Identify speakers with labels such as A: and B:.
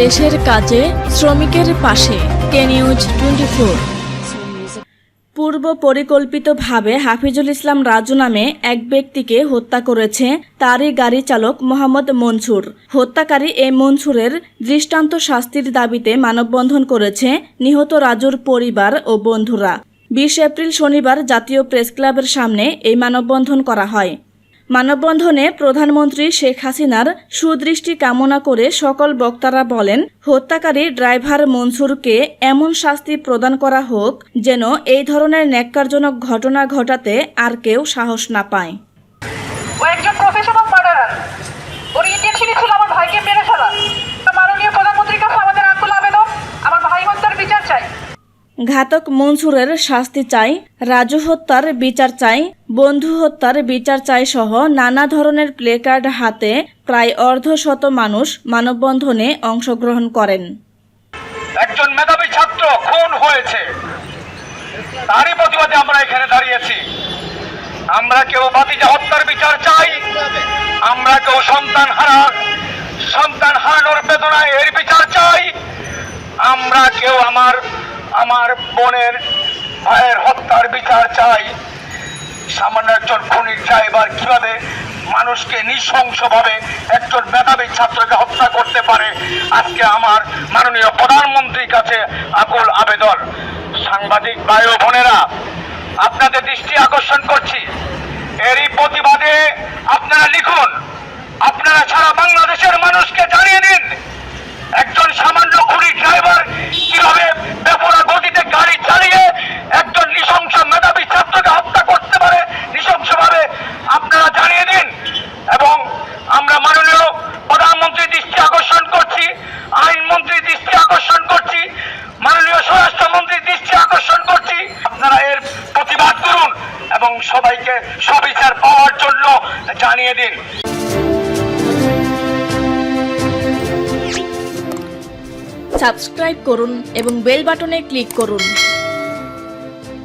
A: দেশের কাজে শ্রমিকের পাশে। K news twenty four. পূর্ব পরিকল্পিতভাবে হাফিজুল ইসলাম রাজু নামে এক ব্যক্তিকে হত্যা করেছে তারই গাড়ি চালক মোহাম্মদ মনসুর। হত্যাকারী এ মনসুরের দৃষ্টান্ত শাস্তির দাবিতে মানববন্ধন করেছে নিহত রাজুর পরিবার ও বন্ধুরা। বিশ এপ্রিল শনিবার জাতীয় প্রেস ক্লাবের সামনে এই মানববন্ধন করা হয়। মানববন্ধনে প্রধানমন্ত্রী শেখ হাসিনার সুদৃষ্টি কামনা করে সকল বক্তারা বলেন, হত্যাকারী ড্রাইভার মনসুরকে এমন শাস্তি প্রদান করা হোক যেন এই ধরনের ন্যাক্কারজনক ঘটনা ঘটাতে আর কেউ সাহস না পায়
B: ও একজন প্রফেশনাল মার্ডারার ওর ইন্টেনশনই ছিল আমার ভাইকে মেরে ফেলা তা মাননীয় প্রধানমন্ত্রীর কাছে আমাদের আকুল আবেদন আমার ভাই হত্যার বিচার চাই
A: ঘাতক মনসুরের শাস্তি চাই, রাজু হত্যার বিচার চাই, বন্ধু হত্যার বিচার চাই সহ নানা ধরনের প্লেকার্ড হাতে প্রায় অর্ধশত মানুষ মানববন্ধনে অংশগ্রহণ করেন।
C: একজন মেধাবী ছাত্র খুন হয়েছে। তারই প্রতিবাদে আমরা এখানে দাঁড়িয়েছি। আমরা কেউ বাতিজা হত্যার বিচার চাই, আমরা কেউ সন্তান হারা, সন্তান হারানোর বেদনায় এর বিচার চাই, আমরা কেউ আমার আমার বোনের ভাইয়ের হত্যার বিচার চাই। সামান্য একজন খুনির ড্রাইভার কীভাবে মানুষকে নৃশংসভাবে একজন মেধাবী ছাত্রকে হত্যা করতে পারে? আজকে আমার মাননীয় প্রধানমন্ত্রীর কাছে আকুল আবেদন। সাংবাদিক ভাই ও বোনেরা, আপনাদের দৃষ্টি আকর্ষণ করছি। এরই প্রতিবাদে আপনারা লিখুন, আপনারা সারা বাংলাদেশের মানুষকে জানিয়ে দিন, একজন সামান্য খুনি ড্রাইভার কীভাবে বেপরা গতিতে গাড়ি চালিয়ে একজন নৃশংস মেধাবী ছাত্রকে হত্যা করতে পারে নৃশংসভাবে আপনারা জানিয়ে দিন এবং আমরা মাননীয় প্রধানমন্ত্রীর দৃষ্টি আকর্ষণ করছি আইনমন্ত্রীর দৃষ্টি আকর্ষণ করছি মাননীয় স্বরাষ্ট্রমন্ত্রীর দৃষ্টি আকর্ষণ করছি আপনারা এর প্রতিবাদ করুন এবং সবাইকে সবিচার পাওয়ার জন্য জানিয়ে দিন।
A: সাবস্ক্রাইব করুন এবং বেল বাটনে ক্লিক করুন।